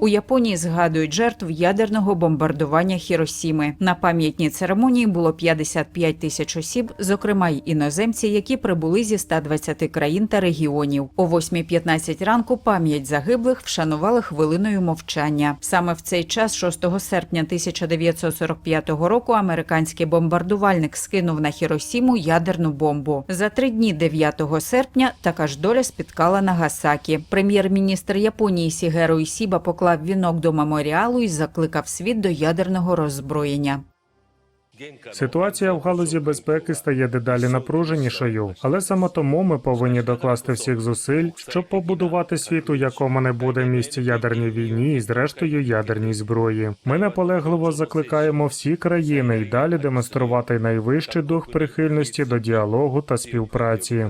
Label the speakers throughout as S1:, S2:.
S1: У Японії згадують жертв ядерного бомбардування Хіросіми. На пам'ятній церемонії було 55 тисяч осіб, зокрема й іноземці, які прибули зі 120 країн та регіонів. О 8.15 ранку пам'ять загиблих вшанували хвилиною мовчання. Саме в цей час, 6 серпня 1945 року, американський бомбардувальник скинув на Хіросіму ядерну бомбу. За три дні 9 серпня така ж доля спіткала Нагасакі. Прем'єр-міністр Японії Сігеро Ісіба поклав вінок до меморіалу і закликав світ до ядерного роззброєння.
S2: Ситуація в галузі безпеки стає дедалі напруженішою, але саме тому ми повинні докласти всіх зусиль, щоб побудувати світ, у якому не буде місця ядерній війні і, зрештою, ядерній зброї. Ми наполегливо закликаємо всі країни й далі демонструвати найвищий дух прихильності до діалогу та співпраці.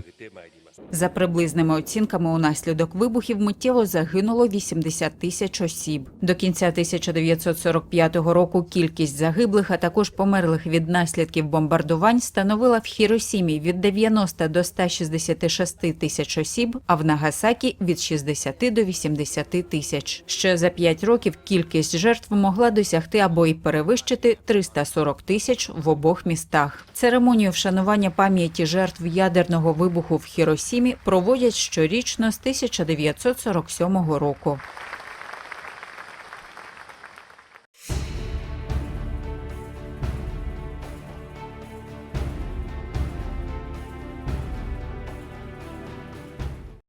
S1: За приблизними оцінками, унаслідок вибухів миттєво загинуло 80 тисяч осіб. До кінця 1945 року кількість загиблих, а також померлих від наслідків бомбардувань становила в Хіросімі від 90 до 166 тисяч осіб, а в Нагасакі від 60 до 80 тисяч. Ще за 5 років кількість жертв могла досягти або й перевищити 340 тисяч в обох містах. Церемонію вшанування пам'яті жертв ядерного вибуху в Хіросімі проводять щорічно з 1947 року.